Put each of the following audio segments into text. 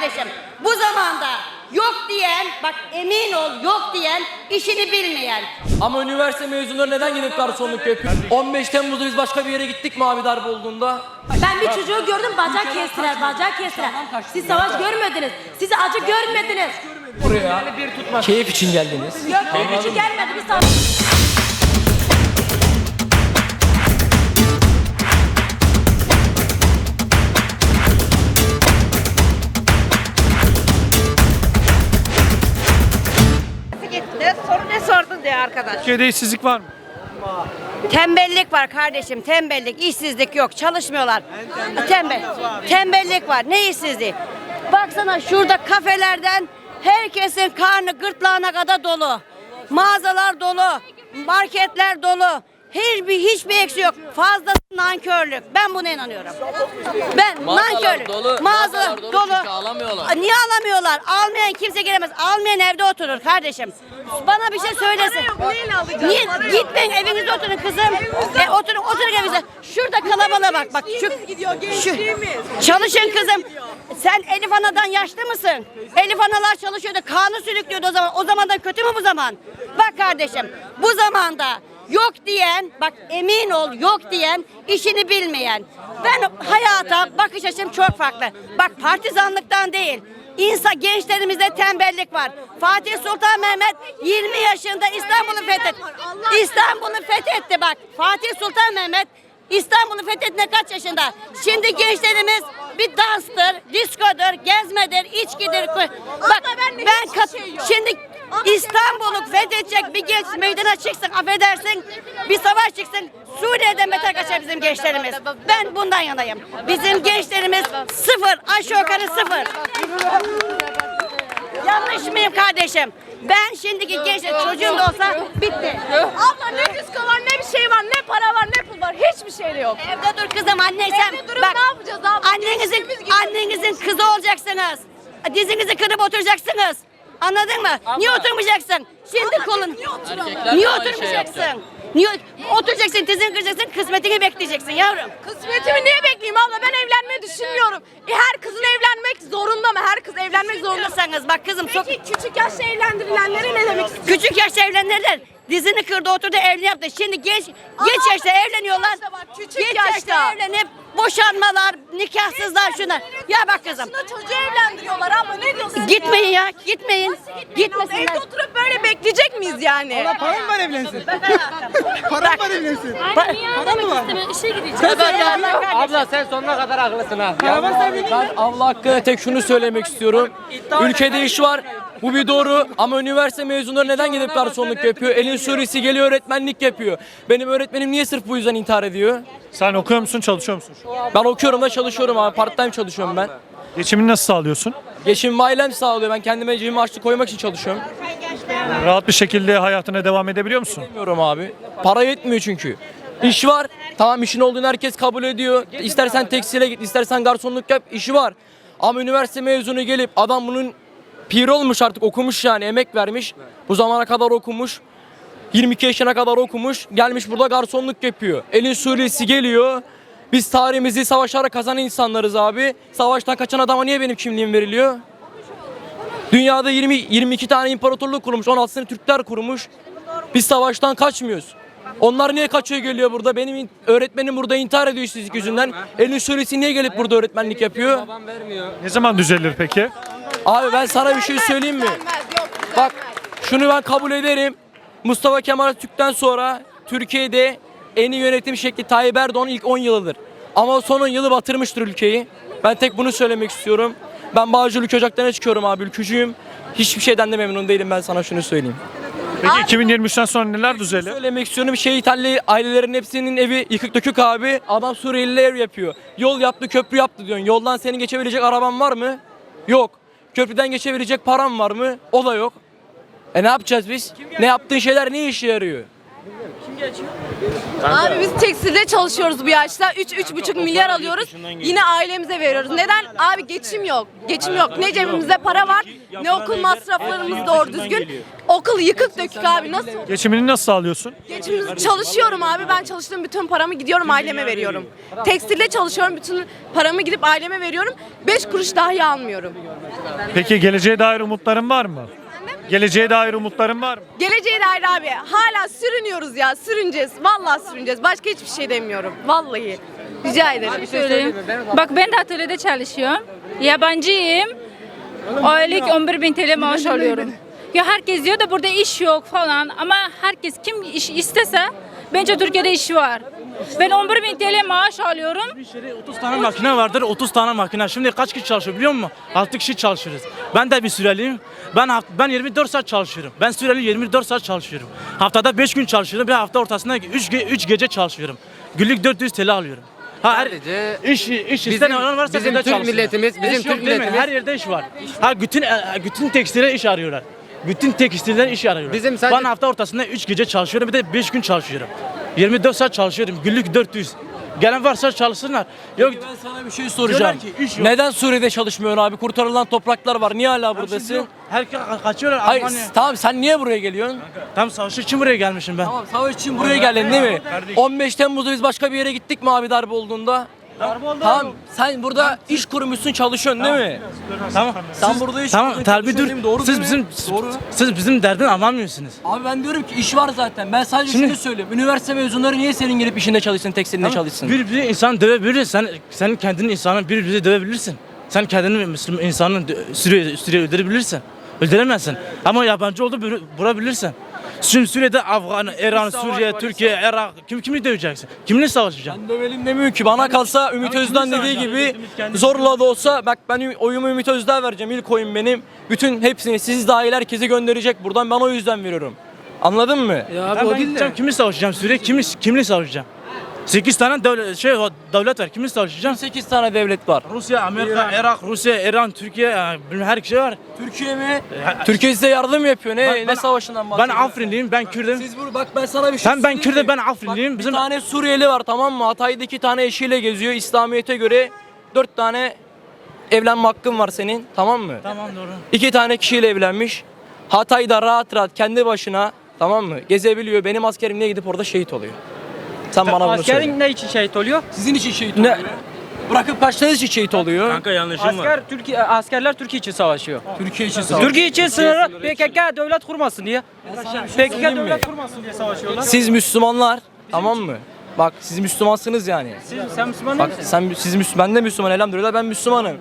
kardeşim. Bu zamanda yok diyen, bak emin ol yok diyen, işini bilmeyen. Ama üniversite mezunları neden gidip garsonluk yapıyor? 15 Temmuz'da biz başka bir yere gittik mi abi darbe olduğunda? Ben bir çocuğu gördüm bacak kestiler, bacak kestiler. Siz savaş görmediniz. Siz acı görmediniz. Buraya keyif için geldiniz. Yok, hiç gelmedi. Bir savaş. Arkadaş. Türkiye'de işsizlik var mı? Tembellik var kardeşim, tembellik, işsizlik yok, çalışmıyorlar. Tembel, tembellik var, ne işsizliği? Baksana şurada kafelerden herkesin karnı gırtlağına kadar dolu. Mağazalar dolu, marketler dolu. Hiçbir hiçbir eksi yok. Fazla nankörlük. Ben buna inanıyorum. Ben Mağazalar nankörlük. dolu, Mağazalar dolu dolu. çünkü alamıyorlar. Niye alamıyorlar? Almayan kimse gelemez. Almayan evde oturur kardeşim. Bana bir şey söylesin. Niye gitmeyin evinizde oturun kızım. E, oturun oturun evinizde. Şurada kalabalığa bak. Bak şu, şu çalışın kızım. Sen Elif Ana'dan yaşlı mısın? Elif Analar çalışıyordu. Kanun sürüklüyordu o zaman. O zamandan kötü mü bu zaman? Bak kardeşim bu zamanda yok diyen, bak emin ol yok diyen, işini bilmeyen. Ben hayata bakış açım çok farklı. Bak partizanlıktan değil. İnsan gençlerimizde tembellik var. Fatih Sultan Mehmet 20 yaşında İstanbul'u fethetti. İstanbul'u fethetti bak. Fatih Sultan Mehmet İstanbul'u fethettiğinde kaç yaşında? Şimdi gençlerimiz bir danstır, diskodur, gezmedir, içkidir. Bak ben kat, şimdi İstanbul'u fethedecek bir genç meydana çıksın affedersin bir savaş çıksın Suriye'den beter kaçar bizim gençlerimiz. Ben bundan yanayım. Bizim gençlerimiz sıfır aşağı yukarı sıfır. Yanlış mıyım kardeşim? Ben şimdiki gençler çocuğum da olsa bitti. Abla ne disko var ne bir şey var ne para var ne pul var hiçbir şey de yok. Evde dur kızım anneysem. Evde durup ne yapacağız abla? Annenizin, annenizin kızı olacaksınız. Dizinizi kırıp oturacaksınız. Anladın mı? Niye oturmayacaksın? Şimdi kolun. niye? Erkekler Niye de aynı şey oturmayacaksın? yapacak. Niye oturacaksın, dizini kıracaksın, kısmetini bekleyeceksin yavrum. Kısmetimi niye bekleyeyim abla ben evlenmeyi düşünmüyorum. E, her kızın evlenmek zorunda mı? Her kız evlenmek zorunda. Zorlasanız bak kızım çok Peki küçük yaşta evlendirilenlere ne demek istiyorsun? küçük yaşta evlenirler. Dizini kırdı oturdu evli yaptı. Şimdi genç genç Ama yaşta evleniyorlar. yaşta bak, küçük genç yaşta. evlenip boşanmalar, nikahsızlar şunlar. Ya bak kızım. Yaşında çocuğu evlendiriyorlar abla ne diyorsun? Gitmeyin ya, gitmeyin. Gitmesinler. Gitmesinler. Evde oturup böyle bekleyecek miyiz yani? Param var evlensin. Param var evlensin. Anne niye ağlamak istemiyor? İşe gideceğim. Abla sen sonuna kadar haklısın ha. Para varsa. Ben Allah hakkında tek şunu söylemek istiyorum. Ülkede iş var. Bu bir doğru ama üniversite mezunları neden gidip garsonluk yapıyor? Elin Surisi geliyor öğretmenlik yapıyor. Benim öğretmenim niye sırf bu yüzden intihar ediyor? Sen okuyor musun, çalışıyor musun? şu an? Ben okuyorum da çalışıyorum abi. Part time çalışıyorum ben. Geçimini nasıl sağlıyorsun? Geçimimi ailem sağlıyor. Ben kendime cebimi harçlık koymak için çalışıyorum. Rahat bir şekilde hayatına devam edebiliyor musun? Bilmiyorum abi. Para yetmiyor çünkü. İş var. Tamam işin olduğunu herkes kabul ediyor. İstersen tekstile git, istersen garsonluk yap. işi var. Ama üniversite mezunu gelip adam bunun piri olmuş artık okumuş yani emek vermiş. Bu zamana kadar okumuş. 22 yaşına kadar okumuş. Gelmiş burada garsonluk yapıyor. Elin Suriyesi geliyor. Biz tarihimizi savaşarak kazanan insanlarız abi. Savaştan kaçan adama niye benim kimliğim veriliyor? Dünyada 20 22 tane imparatorluk kurulmuş. 16'sını Türkler kurmuş. Biz savaştan kaçmıyoruz. Onlar niye kaçıyor geliyor burada? Benim öğretmenim burada intihar ediyor işsizlik yüzünden. Elin Suriyesi niye gelip burada öğretmenlik yapıyor? Ne zaman düzelir peki? Abi ben sana bir şey söyleyeyim mi? Bak şunu ben kabul ederim. Mustafa Kemal Atatürk'ten sonra Türkiye'de en iyi yönetim şekli Tayyip Erdoğan'ın ilk 10 yılıdır. Ama son 10 yılı batırmıştır ülkeyi. Ben tek bunu söylemek istiyorum. Ben Bağcılık Ocak'tan çıkıyorum abi ülkücüyüm. Hiçbir şeyden de memnun değilim ben sana şunu söyleyeyim. Peki 2023'ten sonra neler düzelir? Söylemek istiyorum şey İtalya ailelerin hepsinin evi yıkık dökük abi. Adam Suriyeli ev yapıyor. Yol yaptı köprü yaptı diyorsun. Yoldan senin geçebilecek araban var mı? Yok. Köprüden geçebilecek param var mı? O da yok. E ne yapacağız biz? Ne yaptığın şeyler ne işe yarıyor? Abi biz tekstilde çalışıyoruz bu yaşta. 3 3,5 milyar alıyoruz. Yine ailemize veriyoruz. Neden? Abi geçim yok. Geçim yok. Ne cebimizde para var, ne okul masraflarımız doğru düzgün. Okul yıkık dökük abi. Nasıl? Geçimini nasıl sağlıyorsun? Geçimimizi çalışıyorum abi. Ben çalıştığım bütün paramı gidiyorum aileme veriyorum. Tekstilde çalışıyorum. Bütün paramı gidip aileme veriyorum. 5 kuruş dahi almıyorum. Peki geleceğe dair umutların var mı? Geleceğe dair umutların var mı? Geleceğe dair abi hala sürünüyoruz ya. Sürüneceğiz. Vallahi sürüneceğiz. Başka hiçbir şey demiyorum. Vallahi. Rica ederim. söyleyeyim. Bak ben de atölyede çalışıyorum. Yabancıyım. Aylık 11 bin TL maaş alıyorum. Ya herkes diyor da burada iş yok falan ama herkes kim iş istese bence Türkiye'de iş var. Ben 11 bin TL maaş alıyorum. 30 tane makine vardır, 30 tane makine. Şimdi kaç kişi çalışıyor biliyor musun? 6 kişi çalışıyoruz. Ben de bir süreliyim. Ben haft- ben 24 saat çalışıyorum. Ben süreli 24 saat çalışıyorum. Haftada 5 gün çalışıyorum. Bir hafta ortasında 3 3 gece çalışıyorum. Günlük 400 TL alıyorum. Ha, her, Sadece iş iş bizim- isteyen olan varsa bizim burada Türk milletimiz- bizim yok Türk değil mi? milletimiz- her yerde iş var. Ha bütün e, bütün tekstile iş arıyorlar. Bütün tekstiller iş arıyorlar. Bizim sadece- Ben hafta ortasında 3 gece çalışıyorum bir de 5 gün çalışıyorum. 24 saat çalışıyorum. Günlük 400. Gelen varsa çalışsınlar. Yok ben sana bir şey soracağım. Diyorlar ki iş yok. Neden Suriye'de çalışmıyorsun abi? Kurtarılan topraklar var. Niye hala Şimdi buradasın? Herkes ka- kaçıyorlar Hayır Almanya. tamam sen niye buraya geliyorsun? Tam savaşı için buraya gelmişim ben. Tamam savaş için buraya geldin değil mi? 15 Temmuz'da biz başka bir yere gittik mi abi darbe olduğunda? Tamam sen burada iş kurmuşsun çalışıyorsun değil mi? Tamam. Sen burada iş Tamam kurmuşsun, dur. çalışıyorsun değil mi? Doğru siz değil bizim mi? Doğru. siz bizim derdin anlamıyorsunuz. Abi ben diyorum ki iş var zaten. Ben sadece Şimdi- şunu söylüyorum. Üniversite mezunları niye senin gelip işinde çalışsın, tekstilinde çalışsın? Bir bir insan dövebilir. Sen sen kendini insanı bir bizi dövebilirsin. Sen kendini Müslüman insanı dö- süre süre öldürebilirsin. Öldüremezsin. Ama yabancı oldu bür- vurabilirsin. Şimdi Suriye'de Afgan, İran, savaş Suriye, var, Türkiye, Irak kim kimi döveceksin? Kiminle savaşacaksın? Ben dövelim demiyorum ki. Bana kalsa Ümit Ama Özdağ kimi dediği gibi kendi- zorla da olsa bak ben oyumu Ümit Özdağ vereceğim. İlk oyun benim. Bütün hepsini siz dahil herkesi gönderecek buradan. Ben o yüzden veriyorum. Anladın mı? Ya ben gideceğim, kimi savaşacağım? Suriye kimi kimle savaşacağım? 8 tane devlet şey devlet var. Kimle savaşacağım? 8 tane devlet var. Rusya, Amerika, Irak, Rusya, İran, Türkiye, yani bilmem her şey var. Türkiye mi? Türkiye size yardım yapıyor. Ne Ben- ne ben- savaşından Ben bahsediyorsun? Afrinliyim, ben Kürdüm. Siz bunu bak ben sana bir şey Sen ben mi? ben Afrinliyim. Bak, Bizim bir tane Suriyeli var tamam mı? Hatay'da iki tane eşiyle geziyor. İslamiyet'e göre dört tane evlenme hakkın var senin tamam mı? Tamam doğru. İki tane kişiyle evlenmiş. Hatay'da rahat rahat kendi başına tamam mı? Gezebiliyor. Benim askerim niye gidip orada şehit oluyor? Sen bana bunu söyle. Askerin ne için şehit oluyor? Sizin için şehit oluyor. Bırakıp kaçtığınız için şehit oluyor. Kanka yanlışım var. Asker Türkiye askerler Türkiye için savaşıyor. Türkiye için savaş. Türkiye için sınırı PKK devlet kurmasın diye. PKK söyleyeyim mi? devlet kurmasın diye savaşıyorlar. Siz Müslümanlar tamam mı? Bak siz Müslümansınız yani. Siz, sen Müslüman Bak mısın? sen siz Müslüman, ben de Müslüman elhamdülillah ben Müslümanım.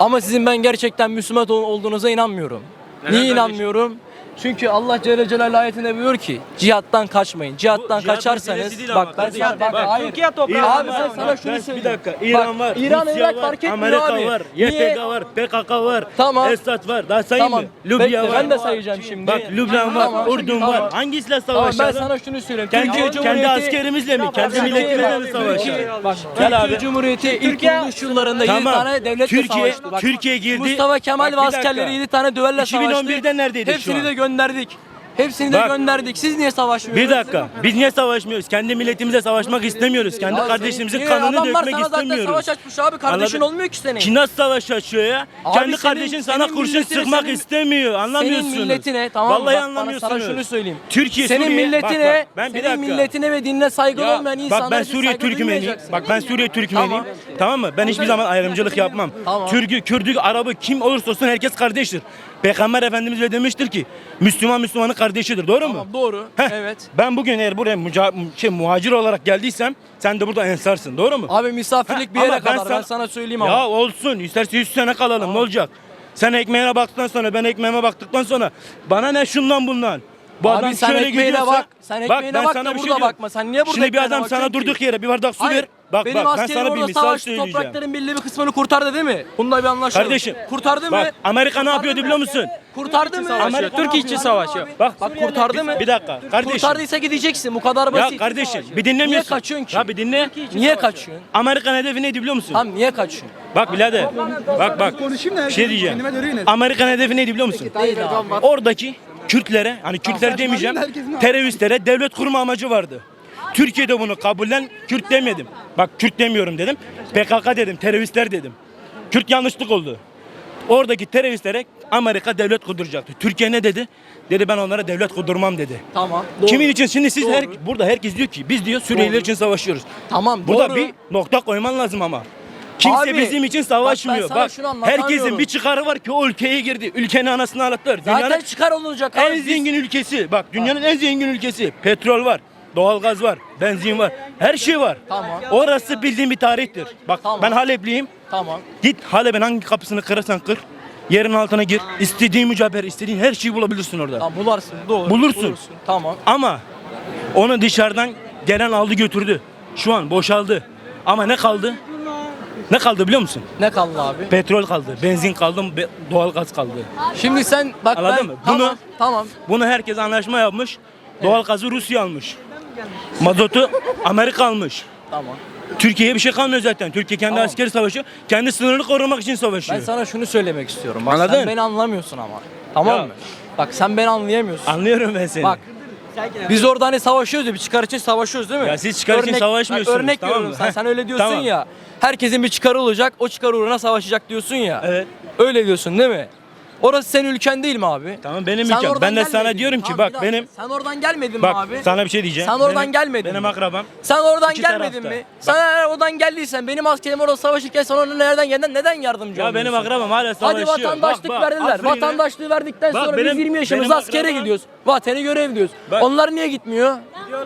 Ama sizin ben gerçekten Müslüman ol- olduğunuza inanmıyorum. Niye inanmıyorum? Çünkü Allah Celle Celaluhu ayetinde buyuruyor ki cihattan kaçmayın. Cihattan cihat kaçarsanız meselesi değil bak ama ben kardeşim. sana bak, Bak, hayır. Türkiye toprağı. Abi ben sana şunu söyleyeyim. Bir dakika İran Bak, var, İran, Rusya Irak var, fark etmiyor Amerika abi. var, Niye? YPG var, PKK var, Tamam. Esad var. Daha sayayım Tamam. mı? Libya Bekle, var. ben de sayacağım şimdi. Bak Lübnan var, Tamam. Ürdün Tamam. var. Hangisiyle Tamam ben savaşalım? sana şunu söyleyeyim. kendi, Türkiye kendi Cumhuriyeti askerimizle mi? Kendi Türkiye- milletimizle mi savaşalım? Türkiye- Bak, Türkiye. Cumhuriyeti ilk kuruluş yıllarında 7 Tamam. tane devletle Türkiye- savaştı. Bak, Türkiye girdi. Mustafa Kemal Bak, ve bir dakika. askerleri 7 tane düelle savaştı. 2011'de neredeydi şu Hepsini an? de gönderdik. Hepsini de Bak. gönderdik. Siz niye savaşmıyorsunuz? Bir dakika. Biz niye savaşmıyoruz? Kendi milletimize savaşmak istemiyoruz. Kendi Ya kardeşlerimizin senin- kanını Adamlar dökmek sana zaten istemiyoruz. savaş açmış abi. Kardeşin Anladın? olmuyor ki senin. Ki nasıl savaş açıyor ya? Abi Kendi senin- kardeşin sana senin kurşun milletine, sıkmak senin- istemiyor. Anlamıyorsunuz. Senin milletine tamam mı? Vallahi Bak, bana anlamıyorsunuz. Sana şunu söyleyeyim. Türkiye, senin Suriye- milletine, Bak, bak, ben bir senin dakika. milletine ve dinine saygılı Ya, olmayan insanlar bak ben Suriye saygı Türkmeniyim. duymayacaksın. Bak ben Suriye Türkmeniyim. Tamam. mı? Ben hiçbir zaman ayrımcılık yapmam. Tamam. Türk'ü, Kürd'ü, Arap'ı kim olursa olsun herkes kardeştir. Peygamber Efendimiz de demiştir ki Müslüman Müslümanın kardeşidir. Doğru mu? Tamam doğru. Heh. Evet. Ben bugün eğer buraya muca- şey, muhacir olarak geldiysem sen de burada ensarsın. Doğru mu? Abi misafirlik Heh, bir yere ama ben kadar ben sana- sana söyleyeyim Ya ama. olsun. İsterse 100 sene kalalım. Ne olacak? Sen ekmeğine baktıktan sonra ben ekmeğime baktıktan sonra bana ne şundan bundan? Bu Abi adam sen şöyle ekmeğine gidiyorsa- bak. Sen ekmeğine bak da şey burada diyorum. bakma. Sen niye burada Şimdi bir ekmeğine adam sana bakıyorsun durduk yere bir bardak su Hayır, ver. Bak benim bak ben askerim sana bir orada misal savaştı, söyleyeceğim. toprakların belli bir kısmını kurtardı değil mi? Bunda bir anlaşalım. Kardeşim, Kurtardı mı? Bak Amerika ne Kurtardı yapıyordu biliyor musun? Kurtardı mı? Amerika- Türkiye için savaşıyor. Bak, Bak kurtardı mı? Bir dakika kardeşim. Kurtardıysa gideceksin. Bu kadar basit. Ya kardeşim bir Niye dinlemiyorsun. kaçıyorsun ki? Ya bir dinle. Niye kaçıyorsun? Amerikan hedefi neydi biliyor musun? Tamam niye kaçıyorsun? Bak birader. Bak bak. Konuşayım da Bir şey diyeceğim. kendime döneyim. Amerikan hedefi neydi biliyor musun? Oradaki Kürtlere, hani Kürtler demeyeceğim, teröristlere devlet kurma amacı vardı. Türkiye'de bunu kabullen Kürt demedim. Bak Kürt demiyorum dedim. PKK dedim, teröristler dedim. Kürt yanlışlık oldu. Oradaki teröristlere Amerika devlet kurduracaktı. Türkiye ne dedi? Dedi ben onlara devlet kurdurmam dedi. Tamam. Kimin için? Şimdi siz Doğru. her, burada herkes diyor ki biz diyor Suriyeliler Doğru. için savaşıyoruz. Tamam Burada doğru. bir nokta koyman lazım ama. Kimse Abi, bizim için bak savaşmıyor. Bak, anlatamıyorum. herkesin bir çıkarı var ki o ülkeye girdi. Ülkenin anasını ağlattılar. Zaten Dünyanın çıkar olacak abi. en Biz- zengin ülkesi. Bak dünyanın en zengin ülkesi. Petrol var. Doğalgaz var. Benzin var. Her şey var. Tamam. Orası bildiğim bir tarihtir. Bak Tamam. ben Halepliyim. Tamam. Git Halep'in hangi kapısını kırarsan kır. Yerin altına gir. İstediğin mücadele, istediğin her şeyi bulabilirsin orada. Tamam bularsın. Doğru. Bulursun. Tamam. Ama onu dışarıdan gelen aldı götürdü. Şu an boşaldı. Ama ne kaldı? Ne kaldı biliyor musun? Ne kaldı abi? Petrol kaldı, benzin kaldı, be- doğalgaz kaldı. Şimdi sen bak Anladın ben mı? tamam, Bunu- tamam. Bunu herkes anlaşma yapmış. Doğalgazı Rusya almış. Mazotu Amerika almış. Tamam. Türkiye'ye bir şey kalmıyor zaten. Türkiye kendi Tamam. askeri savaşıyor. Kendi sınırını korumak için Ben savaşıyor. sana şunu söylemek istiyorum. Bak Anladın? sen beni anlamıyorsun ama. Tamam Ya. mı? Bak sen beni anlayamıyorsun. Anlıyorum ben seni. Bak. Biz orada hani savaşıyoruz ya bir çıkar için savaşıyoruz değil mi? Ya siz çıkar için Örnek- savaşmıyorsunuz, Örnek tamam veriyorum mı? sen, sen öyle diyorsun Tamam. ya. Herkesin bir çıkarı olacak o çıkar uğruna savaşacak diyorsun ya. Evet. Öyle diyorsun değil mi? Orası senin ülken değil mi abi? Tamam benim Sen ülkem. oradan Ben de sana gelmedin. diyorum ki Tamam, bak dakika. benim Sen oradan gelmedin bak mi abi? sana bir şey diyeceğim. Sen oradan Benim- gelmedin Benim mi? akrabam. Sen oradan İki gelmedin tarafta. mi? Bak. Sen eğer oradan geldiysen benim askerim orada savaşırken sen ona nereden geldin? Neden yardımcı Ya olmuyorsun? benim akrabam hala Hadi savaşıyor. vatandaşlık Bak, bak, verdiler. Afrin'e- Vatandaşlığı verdikten Bak sonra benim- biz 20 yaşımızda benim askere akrabam- gidiyoruz. Vatani görev gidiyoruz. Bak. Onlar niye gitmiyor?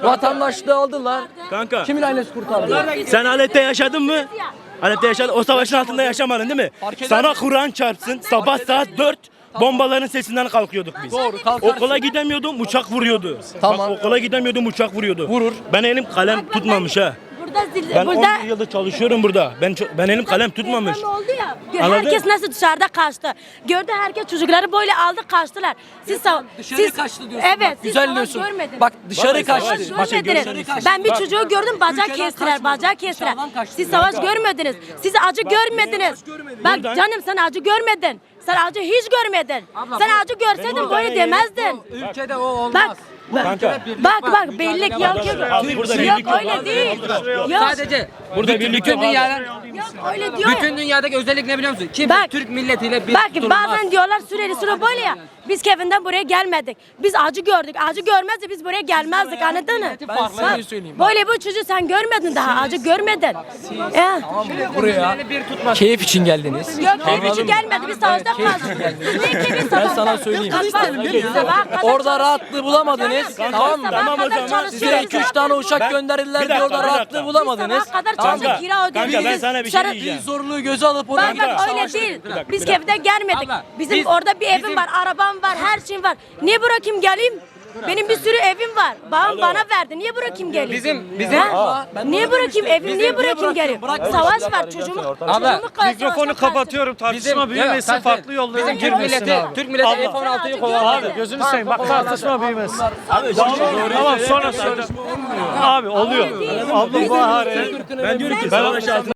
Vatandaşlığı aldılar. Kanka. Kimin ailesi kurtardı? Sen Halep'te yaşadın mı? Halep'te yaşadın. O savaşın altında yaşamadın değil mi? Fark eder Sana? Kur'an çarpsın. Sabah saat 4 bombaların sesinden kalkıyorduk biz. Doğru kalkarsın. Okula gidemiyordum uçak vuruyordu. Tamam. Bak okula gidemiyordum uçak vuruyordu. Vurur. Ben elim kalem tutmamış ha. Burada zil, Ben burada 11 yıldır çalışıyorum burada. Ben ço- ben elim kalem tutmamış. Deprem oldu ya. gör- Anladın? Herkes nasıl dışarıda kaçtı. Gördü herkes çocukları böyle aldı kaçtılar. Siz sav- Dışarı siz, kaçtı diyorsun. Evet, Bak, siz güzel savaş diyorsun. görmediniz. Bak dışarı kaçtı. savaş- görmediniz. dışarı kaçtı. Ben bir Bak, çocuğu gördüm bacak ülkeden kestiler, kaçmadı. bacak kestiler. Dışarıdan kaçtı. Siz savaş görmediniz. Siz acı görmediniz. Bak Buradan- canım sen acı görmedin. Sen acı hiç görmedin. Sen acı görseydin böyle demezdin. Ülkede o olmaz. Bak. Bak Kanka. bak, bak birlik yok yok. Abi burada Yok birlik öyle değil. Yok. Sadece Burada birlik bütün yok abi. dünyadan Yok öyle diyor. ya. bütün dünyadaki özellik ne biliyor musun? Kim Bak. Türk milletiyle bir Bak durmaz. bazen diyorlar Suriyeli Suriye böyle ya. Biz Kevin'den buraya gelmedik. Biz acı gördük. Acı görmezdi biz buraya gelmezdik anladın mı? Ben size Bak, bir söyleyeyim. Bak. Böyle bu çocuğu sen görmedin daha. Acı görmedin. Ya. Buraya keyif için geldiniz. Yok keyif için gelmedi. Biz savaşta keyif kaldık. için geldiniz. Niye keyif Ben sana söyleyeyim. Orada rahatlığı bulamadınız. Tamam mı? Tamam o zaman. Size 2-3 tane uçak Ben- gönderdiler Bir diye dakika, orada rahatlığı bulamadınız. Sabaha kadar çalışıp kira ödüyoruz. Kanka ben sana bir şey diyeceğim. Zorluğu göze alıp oraya Bak bak öyle değil. Biz. Kevin'den gelmedik. Bizim biz- orada bir evim var, arabam var, her şeyim var. Niye bırakayım geleyim? Benim bir sürü evim var. Babam bana verdi. Niye bırakayım geleyim? Bizim- bizim- Ha? Niye bırakayım evim? Bizim- niye bırakayım geleyim? Savaş var bırak, çocuğumu. kaç- Mikrofonu kapatıyorum. Tartışma Yok, büyümesin. sen- Farklı yollara Bizim Türk girmesin milleti, abi. Türk milleti Allah. F-16'yı Allah. kovalıyor. Abi gözünü seveyim bak tartışma büyümesin. Tamam sonra söyle. Abi oluyor. Abla bahar. Ben diyorum ki savaş altında